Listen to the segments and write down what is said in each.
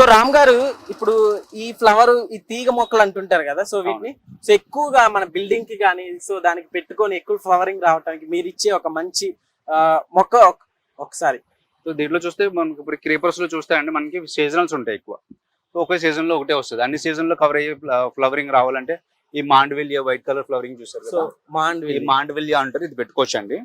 So Ram గారు ఇప్పుడు ఈ ఫ్లవర్ ఈ తీగ మొక్కలు అంటుంటారు కదా సో వీటిని సో ఎక్కువగా మన బిల్డింగ్కి కానీ సో దానికి పెట్టుకొని ఎక్కువ ఫ్లవరింగ్ రావడానికి మీరు ఇచ్చే ఒక మంచి మొక్క ఒక- ఒకసారి. సో దీంట్లో చూస్తే మనకి ఇప్పుడు క్రీపర్స్లో చూస్తే అండి మనకి సీజనల్స్ ఉంటాయి ఎక్కువ. ఒకే సీజన్లో ఒకటే వస్తుంది. అన్ని సీజన్లో కవర్ అయ్యే ఫ్లవరింగ్ రావాలంటే ఈ మాండవిలియా వైట్ కలర్ ఫ్లవరింగ్ చూసారు సో కదా? మాండ్ ఈ మాండవిలియా అంటారు ఇది పెట్టుకోవచ్చు అండి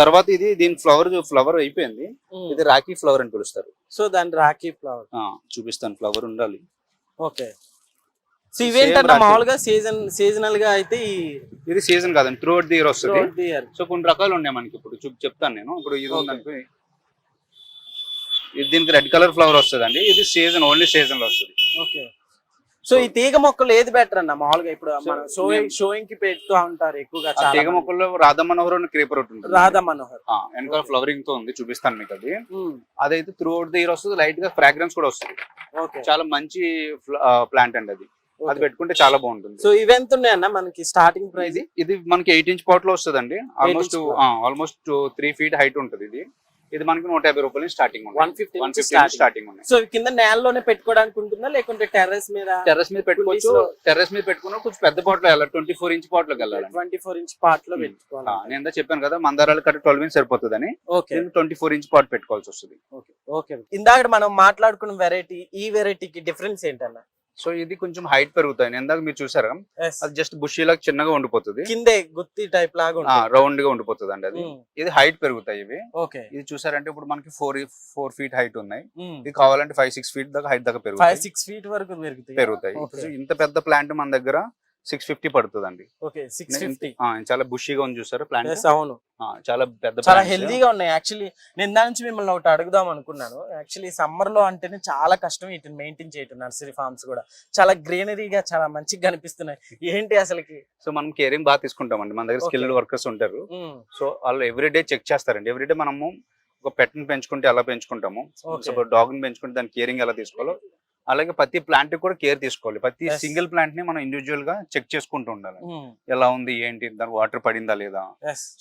తర్వాత ఇది దీని ఫ్లవర్ ఫ్లవర్ అయిపోయింది. ఇది రాఖీ ఫ్లవర్ అని పిలుస్తారు. సో దాని రాఖీ ఫ్లవర్. చూపిస్తాను ఫ్లవర్ ఉండాలి. ఓకే. సో ఇవేంటంటే. మామూలుగా సీజన్ సీజనల్గా అయితే ఇది సీజన్ కాదండి త్రూ అవుట్ ది ఇయర్ వస్తుంది. సో కొన్ని రకాలు ఉన్నాయి మనకి ఇప్పుడు చూప్ చెప్తాను నేను. ఇప్పుడు ఇది. ఉందనుకో ఇది దీనికి రెడ్ కలర్ ఫ్లవర్ వస్తుంది అండి ఇది సీజన్ ఓన్లీ సీజన్లో వస్తుంది. ఓకే సో ఈ తీగ మొక్కలు ఏది బెటర్ అన్న? మామూలుగా ఇప్పుడు మన షోయింగ్ షోయింగ్కి పెడుతూ ఉంటారు ఎక్కువగా తీగ. మొక్కల్లో రాధా మనోహర్ అని క్రీపర్ ఒకటి ఉంటుంది. రాధా మనోహర్. వెనకాల. ఫ్లవరింగ్తో ఉంది చూపిస్తాను మీకు అది. ఉమ్, అదైతే త్రూ అవుట్ ది ఇయర్ వస్తుంది లైట్గా ఫ్రాగ్రెన్స్ కూడా వస్తుంది. ఓకే చాలా మంచి ప్లాంట్ అండి అది. అది. పెట్టుకుంటే చాలా బాగుంటుంది. సో ఇవెంత ఉన్నాయన్న మనకి స్టార్టింగ్ ప్రైస్ ఇది మనకి ఎయిట్ ఇంచ్ పాట్లో వస్తుంది అండి almost. Almost three feet height ఉంటుంది ఇది. ఇది మనకి నూట యాభై రూపాయలు starting one fifty one fifty starting ఉన్నాయి. సో కింద నేలలోనే పెట్టుకోవడానికి ఉంటుందా? లేకుంటే టెర్రస్ మీద టెర్రస్ మీద పెట్టుకోవచ్చు. టెర్రస్ మీద పెట్టుకున్నా కొంచెం పెద్ద పాట్లో వెళ్ళాలి. ట్వంటీ ఫోర్ ఇంచ్ పాట్ వెళ్ళాలి ట్వంటీ ఫోర్ ఇంచ్ పార్ట్లో Hmm. పెట్టుకోవాలి. నేను చెప్పాను కదా మందారాలు కట్ట ట్వెల్వ్ ఇంచ్ సరిపోతుందని. Okay. Twenty four inch pot పెట్టుకోవాల్సి వస్తుంది. ఓకే. ఓకే. ఇందాక మనం మాట్లాడుకున్న వెరైటీ ఈ వెరైటీకి డిఫరెన్స్ ఏంటన్న? సో ఇది కొంచెం హైట్ పెరుగుతాయి. ఇందాక మీరు చూసారా. అది జస్ట్ బుషీలాగా చిన్నగా ఉండిపోతుంది. కిందే గుత్తి టైప్ లాగా రౌండ్గా ఉండిపోతుంది అండి అది. ఉమ్, ఇది హైట్ పెరుగుతాయి ఇవి. ఓకే ఇది చూసారంటే ఇప్పుడు మనకి ఫోర్ ఫోర్ ఫీట్ హైట్ ఉన్నాయి. ఉమ్, ఇది కావాలంటే ఫైవ్ సిక్స్ ఫీట్ దాకా హైట్ దాకా ఫైవ్ పెరుగుతాయి. సిక్స్ ఫీట్ వరకు పెరుగుతాయి. పెరుగుతాయి. ఇంత పెద్ద ప్లాంట్ మన దగ్గర సిక్స్ ఫిఫ్టీ పడుతుంది అండి ఓకే సిక్స్ ఫిఫ్టీ. చాలా బుషీగా ఉంది చూసారు ప్లాంట్? అవును. చాలా పెద్ద చాలా. హెల్దీగా ఉన్నాయి. యాక్చువల్లీ నేను దాని నుంచి మిమ్మల్ని ఒకటి అడుగుదాం అనుకున్నాను. యాక్చువల్లీ సమ్మర్లో అంటేనే చాలా కష్టం వీటిని మెయింటైన్ చేయటం నర్సరీ ఫార్మ్స్ కూడా. చాలా గ్రీనరీగా చాలా మంచిగా కనిపిస్తున్నాయి. ఏంటి అసలుకి? సో మనం కేరింగ్ బాగా తీసుకుంటామండి. మన దగ్గర. స్కిల్డ్ వర్కర్స్ ఉంటారు. ఉమ్, సో వాళ్ళు ఎవ్రీడే చెక్ చేస్తారండి. ఎవ్రీడే మనము ఒక పెట్ని పెంచుకుంటే ఎలా పెంచుకుంటాము. డాగ్ని పెంచుకుంటే దాని కేరింగ్ ఎలా తీసుకోవాలో అలాగే ప్రతి ప్లాంట్ కూడా కేర్ తీసుకోవాలి. ప్రతి. సింగిల్ ప్లాంట్ని మనం ఇండివిజువల్గా చెక్ చేసుకుంటూ ఉండాలి. ఉమ్, ఎలా ఉంది ఏంటి దాని వాటర్ పడిందా లేదా.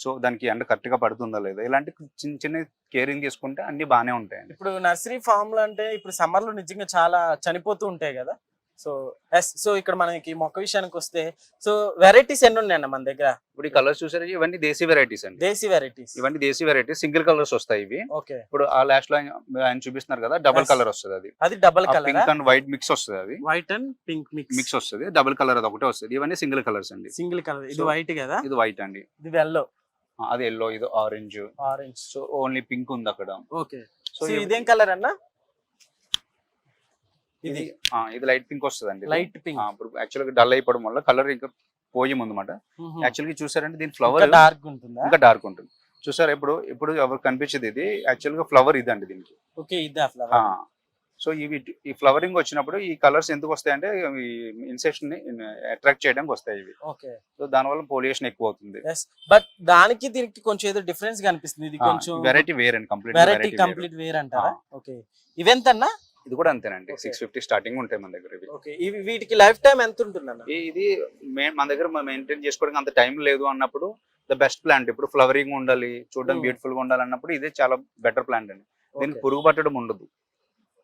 సో దానికి ఎండ కరెక్ట్గా పడుతుందా లేదా? ఇలాంటి చిన్న చిన్న కేరింగ్ తీసుకుంటే అన్ని బాగానే ఉంటాయండి. ఇప్పుడు నర్సరీ ఫామ్లో అంటే ఇప్పుడు సమ్మర్లో నిజంగా చాలా చనిపోతూ ఉంటాయి కదా. సో ఎస్ సో ఇక్కడ మనకి మొక్క విషయానికి వస్తే సో వెరైటీస్ ఎన్ని ఉన్నాయన్న మన దగ్గర? ఇప్పుడు ఈ కలర్స్ చూసారు ఇవన్నీ దేశీ వెరైటీస్ అండి. దేశీ వెరైటీస్ ఇవన్నీ దేశీ వెరైటీస్ సింగిల్ కలర్స్ వస్తాయి ఇవి. ఓకే ఇప్పుడు ఆ లాస్ట్లో ఆయన చూపిస్తున్నారు కదా డబుల్. కలర్ వస్తుంది అది. అది double colour pink and white mix వస్తుంది అది. White and pink mix mix వస్తుంది డబుల్ కలర్ అది ఒకటే వస్తుంది. ఇవన్నీ సింగిల్ కలర్స్ అండి. సింగిల్ కలర్ ఇది వైట్ కదా? ఇది వైట్ అండి. ఇది ఎల్లో అది ఎల్లో ఇది orange orange so only pink ఉంది అక్కడ. ఓకే సో సో ఇదేం కలర్ అన్న? ఇది ఇది ఇది లైట్ పింక్ వస్తుంది అండి లైట్ పింక్. ఇప్పుడు యాక్చువల్గా డల్ అయిపోవడం వల్ల కలర్ ఇంకా పోయి అనమాట యాక్చువల్గా చూసారంటే దీని ఫ్లవర్ డార్క్ ఉంటుందా? ఇంకా డార్క్ ఉంటుంది. చూసారా ఇప్పుడు ఇప్పుడు ఎవరు కనిపించేది ఇది? యాక్చువల్గా ఫ్లవర్ ఇదండి దీనికి. ఓకే ఇదా ఫ్లవర్ సో ఇవి ఈ ఫ్లవరింగ్ వచ్చినప్పుడు ఈ కలర్స్ ఎందుకు వస్తాయంటే ఈ ఇన్సెక్షన్ని అట్రాక్ట్ చేయడానికి వస్తాయి ఇవి. ఓకే. సో దానివల్ల పొల్యూషన్ ఎక్కువ అవుతుంది. బట్ దానికి దీనికి కొంచెం ఏదో డిఫరెన్స్ కనిపిస్తుంది. ఇది కొంచెం వెరైటీ వేర్ అండి కంప్లీట్ వెరైటీ కంప్లీట్ వేర్ అంటారా? ఓకే. ఇవెంతన్నా? ఇది కూడా అంతేనండి. సిక్స్ ఫిఫ్టీ స్టార్టింగ్ ఉంటాయి మన దగ్గర ఇవి. ఓకే. ఇవి వీటికి లైఫ్ టైం ఎంత ఉంటుందన్న? ఈ- ఇది మన దగ్గర మెయింటైన్ చేసుకోవడానికి అంత టైం లేదు అన్నప్పుడు ద బెస్ట్ ప్లాంట్ ఇప్పుడు ఫ్లవరింగ్ ఉండాలి చూడడం Hmm. బ్యూటిఫుల్గా ఉండాలి అన్నప్పుడు ఇదే చాలా బెటర్ ప్లాంట్ అండి. దీనికి పురుగు పట్టడం ఉండదు.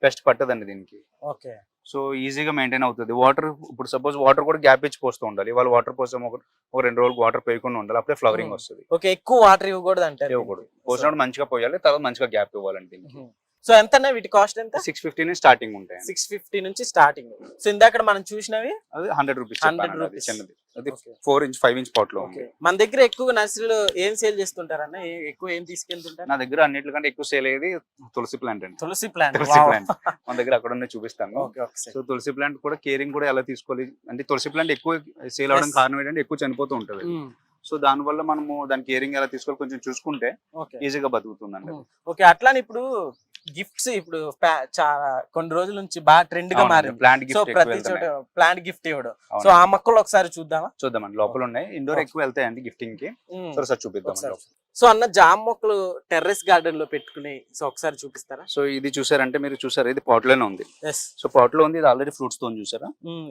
పెస్ట్ పట్టదండి దీనికి. ఓకే. సో ఈజీగా మెయింటైన్ అవుతుంది. వాటర్ ఇప్పుడు సపోజ్ వాటర్ కూడా గ్యాప్ ఇచ్చి పోస్తూ ఉండాలి. ఇవాళ వాటర్ పోసాం ఒక ఒక రెండు రోజులు వాటర్ పోయకుండా ఉండాలి. అప్పుడే ఫ్లవరింగ్ Hmm. వస్తుంది. ఓకే. ఎక్కువ వాటర్ ఇవ్వకూడదు అంటారు. ఇవ్వకూడదు. పోసినప్పుడు మంచిగా పోయాలి తర్వాత మంచిగా గ్యాప్ ఇవ్వాలండి దీనికి. సో ఎంత అన్న వీటి కాస్ట్ ఎంత? సిక్స్ ఫిఫ్టీ నుంచి స్టార్టింగ్ ఉంటాయి సిక్స్ ఫిఫ్టీ నుంచి స్టార్టింగ్ సో ఇందాక మనం చూసినవి? అది హండ్రెడ్ రూపీస్ 100 rupees. చిన్నది. అది Okay. Four inch five inch పాట్లో మన దగ్గర ఎక్కువ నర్సరీలో ఏం సేల్ చేస్తుంటారన్న? ఏ- ఎక్కువ ఏం తీసుకెళ్తుంటారు? నా దగ్గర అన్నిటికంటే ఎక్కువ సేల్ అయ్యేది తులసి ప్లాంట్ అండి. తులసి ప్లాంట్ తులసి ప్లాంట్ మన దగ్గర అక్కడ ఉన్న చూపిస్తాను. సో తులసి ప్లాంట్ కూడా కేరింగ్ కూడా ఎలా తీసుకోవాలి? అంటే తులసి ప్లాంట్ ఎక్కువ సేల్ అవడం. కారణం ఏంటంటే ఎక్కువ చనిపోతూ ఉంటది. సో దాని వల్ల మనము దాని కేరింగ్ ఎలా తీసుకోవాలి కొంచెం చూసుకుంటే ఈజీగా బతుకుతుందండి. ఓకే అట్లానే ఇప్పుడు గిఫ్ట్స్ ఇప్పుడు చాలా కొన్ని రోజుల నుంచి బాగా ట్రెండ్గా మారింది ప్లాంట్ సో గిఫ్ట్ ప్రతి చోట ప్లాంట్ గిఫ్ట్ ఇవ్వడం. సో ఆ మొక్కలు ఒకసారి చూద్దామా చూద్దామండి లోపల ఉన్నాయి ఇండోర్. ఎక్కువ వెళ్తాయండి గిఫ్టింగ్కి. సో సార్ చూపిద్దాం. సో అన్న జామ మొక్కలు టెర్రస్ గార్డెన్లో పెట్టుకుని సో ఒకసారి చూపిస్తారా? సో ఇది చూసారంటే మీరు చూసారా? ఇది pot లోనే ఉంది సో pot లో ఉంది ఇది ఆల్రెడీ ఫ్రూట్స్తో చూసారా?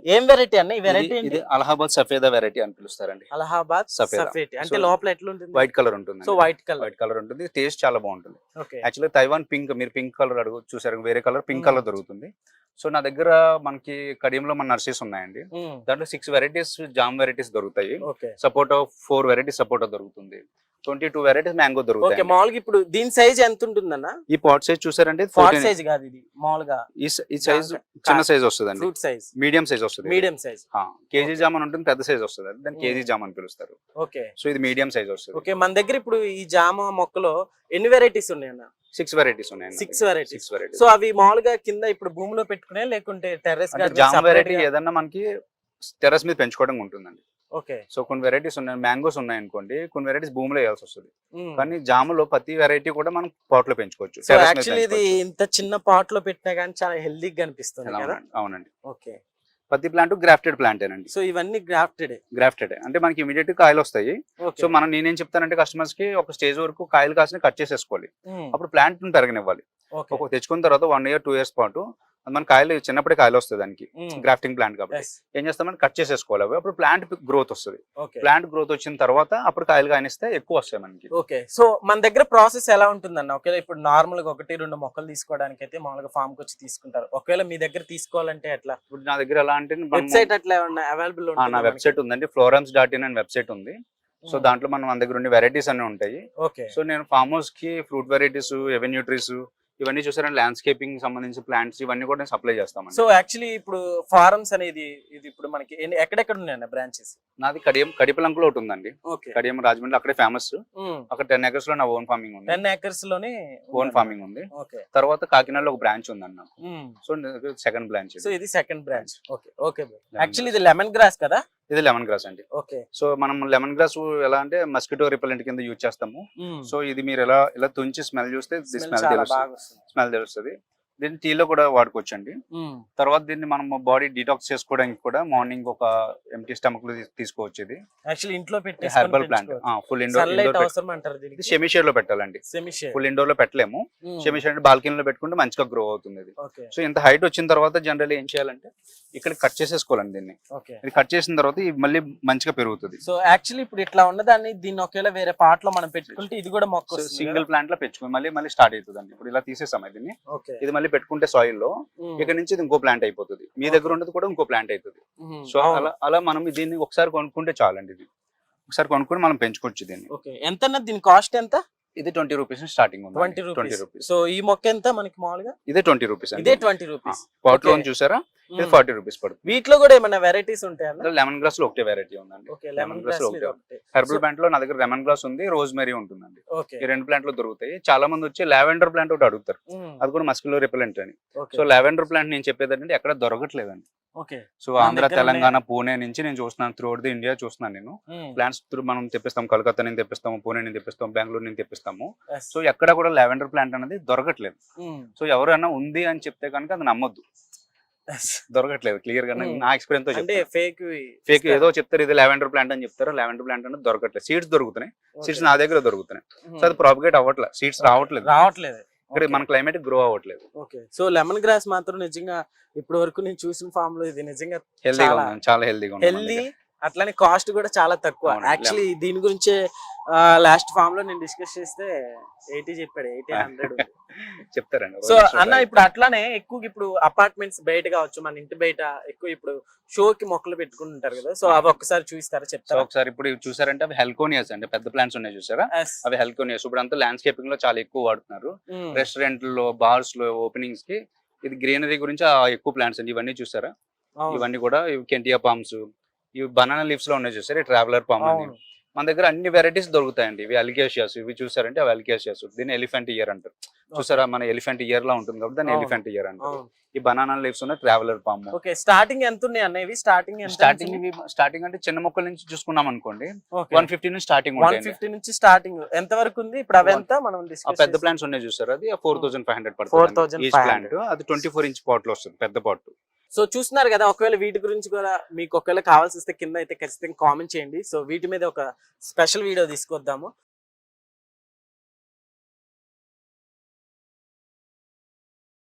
ఏం వెరైటీ అన్న? ఈ వెరైటీ ఇది- అలహాబాద్ సఫేదా వెరైటీ అని పిలుస్తారండి. అలహాబాద్ సఫేదా. అంటే లోపల ఎట్లుంటుంది? వైట్ కలర్ ఉంటుంది so white colour white colour ఉంటుంది టేస్ట్ చాలా బాగుంటుంది. యాక్చువల్లీ తైవాన్ పింక్ మీరు పింక్ కలర్ అడుగు చూసారు వేరే కలర్ పింక్. కలర్ దొరుకుతుంది. సో నా దగ్గర మనకి కడియంలో మన నర్సరీస్ ఉన్నాయండి. దాంట్లో సిక్స్ వెరైటీస్ జామ్ వెరైటీస్ దొరుకుతాయి. సపోటా ఫోర్ వెరైటీస్ సపోటా దొరుకుతుంది. Twenty two varieties mango okay దొరుకుతాయి మామూలుగా ఇప్పుడు దీని సైజ్ ఎంత ఉంటుందన్న ఈ పాట్ సైజ్ చూసారంటే 14 సైజ్ కాదు ఇది మామూలుగా. ఈ సైజ్ చిన్న సైజ్ వస్తుందండి. ఫ్రూట్ సైజ్ మీడియం సైజ్ వస్తుంది. మీడియం సైజ్ కేజీ జామ్ అని ఉంటుంది పెద్ద సైజ్ వస్తుంది. దాన్ని. కేజీ జామ్ అని పిలుస్తారు. ఓకే. సో ఇది మీడియం సైజ్ వస్తుంది. ఓకే మన దగ్గర ఇప్పుడు ఈ జామ మొక్కలో ఎన్ని వెరైటీస్ ఉన్నాయన్న? సిక్స్ వెరైటీస్ ఉన్నాయి six varieties six varieties so అవి మామూలుగా కింద ఇప్పుడు భూమిలో పెట్టుకునే లేకుంటే టెర్రస్ జామ్ వెరైటీ ఏదన్నా మనకి టెర్రస్ మీద పెంచుకోవడం ఉంటుందండి. ఓకే. సో కొన్ని వెరైటీస్ ఉన్నాయి. మ్యాంగోస్ ఉన్నాయి అనుకోండి కొన్ని వెరైటీస్ భూమిలో వేయాల్సి వస్తుంది. కానీ జాములో ప్రతి వెరైటీ కూడా మనం పాట్లో పెంచుకోవచ్చు యాక్చువల్లీ ఇది. ఇంత చిన్న పాట్లో పెట్టినా కానీ చాలా హెల్దీగా కనిపిస్తుంది కదా? అవునండి, ఓకే. ప్రతి ప్లాంట్ గ్రాఫ్టెడ్ ప్లాంట్ ఏనండి. సో ఇవన్నీ గ్రాఫ్టెడ్ గ్రాఫ్టెడ్ అంటే మనకి ఇమీడియట్ కాయలు వస్తాయి. సో మనం నేనేం చెప్తానంటే కస్టమర్స్కి ఒక స్టేజ్ వరకు కాయలు కాసిన కట్ చేసేసుకోవాలి. అప్పుడు ప్లాంట్ పెరగనివ్వాలి. తెచ్చుకున్న తర్వాత వన్ ఇయర్ టూ ఇయర్స్ పాటు మన కాయలు చిన్నప్పుడే కాయలు వస్తాయి దానికి. గ్రాఫ్టింగ్ ప్లాంట్ కాబట్టి. ఏం చేస్తామంటే కట్ చేసేసుకోవాలి. అవి అప్పుడు ప్లాంట్ గ్రోత్ వస్తుంది. ఓకే. ప్లాంట్ గ్రోత్ వచ్చిన తర్వాత అప్పుడు కాయలు కానిస్తే ఎక్కువ వస్తాయి మనకి. ఓకే. సో మన దగ్గర ప్రాసెస్ ఎలా ఉంటుందన్న? ఒకవేళ ఇప్పుడు నార్మల్గా ఒకటి రెండు మొక్కలు తీసుకోవడానికి అయితే మామూలుగా ఫామ్కి వచ్చి తీసుకుంటారు. ఒకవేళ మీ దగ్గర తీసుకోవాలంటే ఎట్లా? ఇప్పుడు నా దగ్గర ఎలా అంటే వెబ్సైట్ అట్లా ఏమన్నా అవైలబుల్ నా వెబ్సైట్ ఉందండి. ఫ్లోరమ్స్ డాట్ ఇన్ అని వెబ్సైట్ ఉంది. సో దాంట్లో మనం మన దగ్గర ఉండే వెరైటీస్ అన్ని ఉంటాయి. ఓకే. సో నేను ఫార్మ్ హౌస్కి ఫ్రూట్ వెరైటీస్ ఎవెన్యూ ట్రీస్ ఇవన్నీ చూసారంటే ల్యాండ్స్కేపింగ్ సంబంధించిన ప్లాంట్స్ ఇవన్నీ కూడా నేను సప్లై చేస్తామండి. సో యాక్చువల్లీ ఇప్పుడు ఫారమ్స్ అనేది ఇది ఇప్పుడు మనకి ఎక్కడెక్కడ ఉన్నాయన్న బ్రాంచెస్ నాది కడియం కడిపలంకులో ఒకటి ఉందండి. కడియం రాజమండ్రి అక్కడే ఫేమస్ అక్కడ టెన్ ఎకర్స్లో నా ఓన్ ఫార్మింగ్ ఉంది. టెన్ ఏకర్స్లోనే ఓన్ ఫార్మింగ్ ఉంది. ఓకే తర్వాత కాకినాడలో ఒక బ్రాంచ్ ఉందండి నాకు. సో సెకండ్ బ్రాంచ్ సో ఇది second branch okay okay actually ఇది లెమన్ గ్రాస్ కదా? ఇది లెమన్ గ్రాస్ అండి. ఓకే. సో మనం లెమన్ గ్రాస్ ఎలా అంటే మస్కిటో రిపెలెంట్ కింద యూజ్ చేస్తాము. సో ఇది మీరు ఎలా ఇలా తుంచి స్మెల్ చూస్తే స్మెల్ స్మెల్ తెలుస్తుంది. దీన్ని టీలో కూడా వాడుకోవచ్చు అండి తర్వాత దీన్ని మనం బాడీ డిటాక్స్ చేసుకోవడానికి కూడా మార్నింగ్ ఒక ఎంటీ స్టమక్లో తీసుకోవచ్చు ఇది. యాక్చువల్లీ ఇంట్లో పెట్టి హెర్బల్ ప్లాంట్ ఫుల్ ఇండోర్ ఇది దీనికి. షెమీ షేడ్లో పెట్టాలండి. ఫుల్ ఇండోర్లో పెట్టలేము. షెమీ షేడ్ బాల్కనీలో పెట్టుకుంటే మంచిగా గ్రో అవుతుంది ఇది. సో ఇంత హైట్ వచ్చిన తర్వాత జనరల్ ఏం చేయాలంటే ఇక్కడ కట్ చేసేసుకోవాలండి దీన్ని. ఇది కట్ చేసిన తర్వాత ఇది మళ్ళీ మంచిగా పెరుగుతుంది. సో యాక్చువల్లీ ఇప్పుడు ఇట్లా ఉన్నదాన్ని దీన్ని ఒకవేళ వేరే పార్ట్లో మనం పెట్టుకుంటే ఇది కూడా మొక్క సింగిల్ ప్లాంట్లో పెంచుకుని మళ్ళీ మళ్ళీ స్టార్ట్ అవుతుంది ఇప్పుడు ఇలా తీసేసాం దీన్ని ఇది మళ్ళీ పెట్టుకుంటే సాయిల్లో ఇక్కడ నుంచి ఇది ఇంకో ప్లాంట్ అయిపోతుంది. మీ దగ్గర ఉన్నది కూడా ఇంకో ప్లాంట్ అవుతుంది సో అలా అలా మనం దీన్ని ఒకసారి కొనుక్కుంటే చాలండి ఇది. ఒకసారి కొనుక్కొని మనం పెంచుకోవచ్చు దీన్ని. ఎంత దీని కాస్ట్ ఎంత? ఇది twenty rupees starting twenty rupees. So ఈ మొక్క ఎంత మనకి మామూలుగా? ఇదే ట్వంటీ రూపీస్ ఇదే ట్వంటీ రూపీస్. పాట్లో Okay. చూసారా? ఇది ఫార్టీ రూపీస్ పడుతుంది. వీటిలో కూడా ఏమైనా వెరైటీస్ ఉంటాయన్న లెమన్ గ్రాస్లో ఒకటే వెరైటీ ఉందండి. లెమన్ గ్రాస్లో ఒకటి. హెర్బల్ ప్లాంట్లో నా దగ్గర లెమన్ గ్రాస్ ఉంది రోజ్ మెరీ ఉంటుందండి ఈ రెండు ప్లాంట్లో దొరుకుతాయి. చాలా మంది వచ్చి లావెండర్ ప్లాంట్ ఒకటి అడుగుతారు. అది కూడా మస్కిలో రిపెలెంట్ అని. సో లావెండర్ ప్లాంట్ నేను చెప్పేది ఏంటంటే ఎక్కడ దొరకట్లేదండి. ఓకే. సో ఆంధ్ర తెలంగాణ పూణే నుంచి నేను చూస్తున్నాను త్రూఅవుట్ ది ఇండియా చూస్తున్నాను నేను. ప్లాంట్స్ త్రూ మనం తెప్పిస్తాం కలకత్తా నుంచి తెప్పిస్తాము పూణే నుంచి తెప్పిస్తాం బెంగళూరు నుంచి తెప్పిస్తాము. సో ఎక్కడ కూడా లావెండర్ ప్లాంట్ అనేది దొరకట్లేదు. సో ఎవరైనా ఉంది అని చెప్తే కనుక అది నమ్మొద్దు. దొరకట్లేదు క్లియర్గా. నా ఎక్స్పీరియన్స్తో ఫేక్ ఫేక్ ఏదో చెప్తారు ఇది లావెండర్ ప్లాంట్ అని చెప్తారు లావెండర్ ప్లాంట్ అనేది దొరకట్లేదు. సీడ్స్ దొరుకుతున్నాయి. సీడ్స్ నా దగ్గర దొరుకుతున్నాయి. సో అది ప్రాపగేట్ అవ్వట్లేదు సీడ్స్ రావట్లేదు. రావట్లేదు. ఇక్కడ మన క్లైమేట్ గ్రో అవ్వట్లేదు. ఓకే. సో లెమన్ గ్రాస్ మాత్రం నిజంగా ఇప్పటి వరకు నేను చూసిన ఫామ్లో ఇది నిజంగా హెల్దీగా చాలా ఉంది చాలా హెల్దీగా హెల్దీ. అట్లానే కాస్ట్ కూడా చాలా తక్కువ. యాక్చువల్లీ దీని గురించే లాస్ట్ ఫామ్లో నేను డిస్కస్ చేస్తే ఎయిటీ చెప్పాడు ఎయిటీ హండ్రెడ్ చెప్తారండి సో అన్న ఇప్పుడు అట్లానే ఎక్కువ ఇప్పుడు అపార్ట్మెంట్స్ బయట కావచ్చు మన ఇంటి బయట ఎక్కువ ఇప్పుడు షో కి మొక్కలు పెట్టుకుని ఉంటారు కదా సో అవి ఒక్కసారి చూస్తారా చెప్తారా? ఒకసారి ఇప్పుడు చూసారంటే అవి హెల్కోనియస్ అండి పెద్ద ప్లాంట్స్ ఉన్నాయి చూసారా. అవి హెల్కోనియస్ ఇప్పుడు అంతా ల్యాండ్స్కేపింగ్లో చాలా ఎక్కువ వాడుతున్నారు. రెస్టారెంట్లో బార్స్లో ఓపెనింగ్స్కి ఇది గ్రీనరీ గురించి ఎక్కువ ప్లాంట్స్ అండి. ఇవన్నీ చూసారా. ఇవన్నీ కూడా కెంటియా పామ్స్ ఇవి బనానా లీవ్స్లో ఉన్నాయి చూసారా? ట్రావెలర్ పామ్ అని. మన దగ్గర అన్ని వెరైటీస్ దొరుకుతాయండి. ఇవి అలికేషియాస్ ఇవి చూసారంటే అవి అలికేషియాస్ దీన్ని ఎలిఫెంట్ ఇయర్ అంటారు. చూసారా? మన ఎలిఫెంట్ ఇయర్ లా ఉంటుంది కాబట్టి దాన్ని. ఎలిఫెంట్ ఇయర్ అంటారు. ఈ బనానా లీవ్స్ ఉన్న ట్రావెలర్ పామ్ ఓకే స్టార్టింగ్ ఎంత ఉన్నాయి అన్న? ఇవి స్టార్టింగ్ స్టార్టింగ్ ఇవి స్టార్టింగ్ అంటే చిన్న మొక్కల నుంచి చూసుకున్నాం అనుకోండి. వన్ ఫిఫ్టీ నుంచి స్టార్టింగ్ వన్ ఫిఫ్టీ నుంచి స్టార్టింగ్ ఎంత వరకు ఉంది? ఇప్పుడు అవి ఎంత? మనం పెద్ద. ప్లాంట్స్ ఉన్నాయి చూసారు? అది four thousand five hundred 4,500. Each plant అది ట్వంటీ ఫోర్ ఇంచ్ పాట్లో వస్తుంది పెద్ద పాట్ సో చూస్తున్నారు కదా ఒకవేళ వీటి గురించి కూడా మీకు ఒకవేళ కావాల్సి వస్తే కింద అయితే ఖచ్చితంగా కామెంట్ చేయండి. సో వీటి మీద ఒక స్పెషల్ వీడియో తీసుకొద్దాము.